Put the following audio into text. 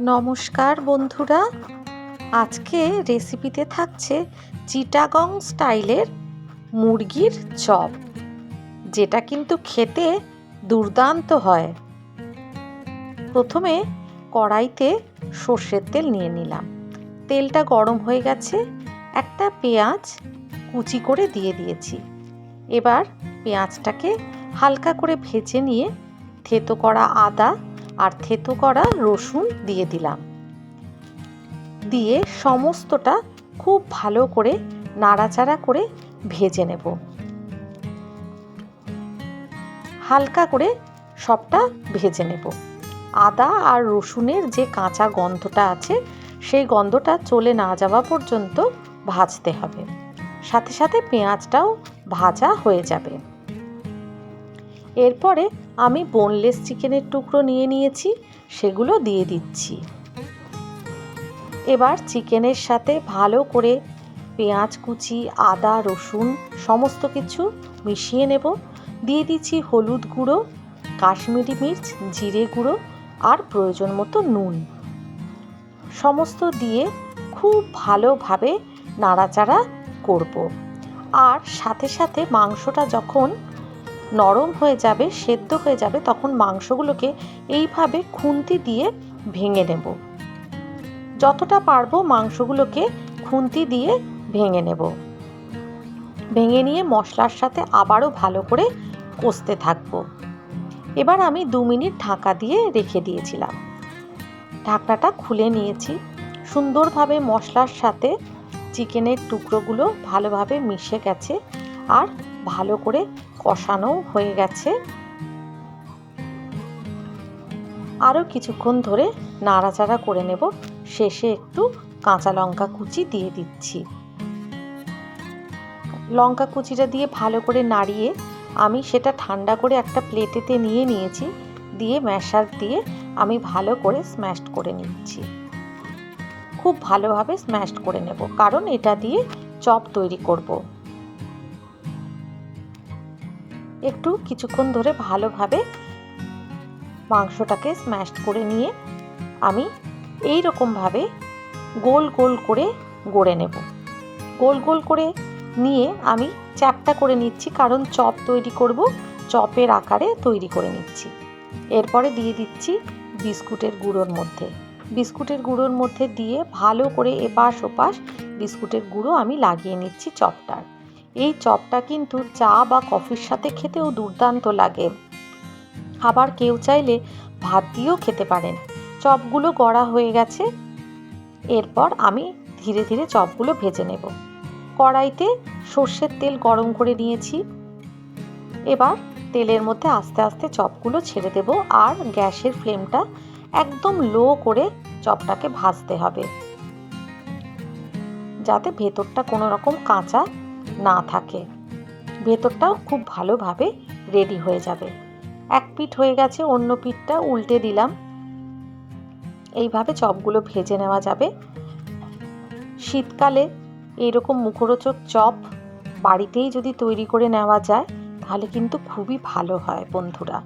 নমস্কার, বন্ধুরা। আজকে রেসিপিতে থাকছে চিটাগং স্টাইলের মুরগির চপ, যেটা কিন্তু খেতে দুর্দান্ত হয়। প্রথমে কড়াইতে সর্ষের তেল নিয়ে নিলাম। তেলটা গরম হয়ে গেছে, একটা পেঁয়াজ কুচি করে দিয়ে দিয়েছি। এবার পেঁয়াজটাকে হালকা করে ভেজে নিয়ে থেতো করা আদা আর থেতো করা রসুন দিয়ে দিলাম। দিয়ে সমস্তটা খুব ভালো করে নাড়াচাড়া করে ভেজে নেব। হালকা করে সবটা ভেজে নেব। আদা আর রসুনের যে কাঁচা গন্ধটা আছে, সেই গন্ধটা চলে না যাওয়া পর্যন্ত ভাজতে হবে। সাথে সাথে পেঁয়াজটাও ভাজা হয়ে যাবে। এরপরে আমি বোনলেস চিকেনের টুকরো নিয়ে নিয়েছি, সেগুলো দিয়ে দিচ্ছি। এবার চিকেনের সাথে ভালো করে পেঁয়াজ, কুচি, আদা, রসুন সমস্ত কিছু মিশিয়ে নেব। দিয়ে দিচ্ছি হলুদ গুঁড়ো, কাশ্মীরি মির্চ, জিরে গুঁড়ো আর প্রয়োজন মতো নুন। সমস্ত দিয়ে খুব ভালোভাবে নাড়াচাড়া করব। আর সাথে সাথে মাংসটা যখন নরম হয়ে যাবে, সেদ্ধ হয়ে যাবে, তখন মাংসগুলোকে এইভাবে খুন্তি দিয়ে ভেঙে নেব। যতটা পারব মাংসগুলোকে খুন্তি দিয়ে ভেঙে নেব। ভেঙে নিয়ে মশলার সাথে আবারও ভালো করে কষতে থাকব। এবার আমি দু মিনিট ঢাকা দিয়ে রেখে দিয়েছিলাম। ঢাকনাটা খুলে নিয়েছি। সুন্দরভাবে মশলার সাথে চিকেনের টুকরোগুলো ভালোভাবে মিশে গেছে। আর ভালো করে কষানো হয়ে গেছে। আরও কিছুক্ষণ ধরে নাড়াচাড়া করে নেব। শেষে একটু কাঁচা লঙ্কা কুচি দিয়ে দিচ্ছি। লঙ্কা কুচিটা দিয়ে ভালো করে নাড়িয়ে আমি সেটা ঠান্ডা করে একটা প্লেটেতে নিয়ে নিয়েছি। দিয়ে ম্যাশার দিয়ে আমি ভালো করে স্ম্যাশড করে নিচ্ছি। খুব ভালোভাবে স্ম্যাশড করে নেব। কারণ এটা দিয়ে চপ তৈরি করব। একটু কিছুক্ষণ ধরে ভালোভাবে মাংসটাকে স্ম্যাশড করে নিয়ে আমি এই রকমভাবে গোল গোল করে গড়ে নেব। গোল গোল করে নিয়ে আমি চ্যাপটা করে নিচ্ছি, কারণ চপ তৈরি করব, চপের আকারে তৈরি করে নিচ্ছি। এরপরে দিয়ে দিচ্ছি বিস্কুটের গুঁড়োর মধ্যে। বিস্কুটের গুঁড়োর মধ্যে দিয়ে ভালো করে এপাশ ওপাশ বিস্কুটের গুঁড়ো আমি লাগিয়ে নিচ্ছি চপটার। এই চপটা কিন্তু চা বা কফির সাথে খেতেও দুর্দান্ত লাগে। আবার কেউ চাইলে ভাত দিয়েও খেতে পারেন। চপগুলো গড়া হয়ে গেছে। এরপর আমি ধীরে ধীরে চপগুলো ভেজে নেব। কড়াইতে সর্ষের তেল গরম করে নিয়েছি। এবার তেলের মধ্যে আস্তে আস্তে চপগুলো ছেড়ে দেব আর গ্যাসের ফ্লেমটা একদম লো করে চপটাকে ভাজতে হবে। যাতে ভেতরটা কোনো রকম কাঁচা থাকে। ভেতরটাও খুব ভালোভাবে রেডি হয়ে যাবে। এক পিঠ হয়ে গেছে, অন্য পিঠটা উল্টে দিলাম। এইভাবে চপগুলো ভেজে নেওয়া যাবে। শীতকালে এইরকম মুখরোচক চপ বাড়িতেই যদি তৈরি করে নেওয়া যায়, তাহলে কিন্তু খুবই ভালো হয় বন্ধুরা।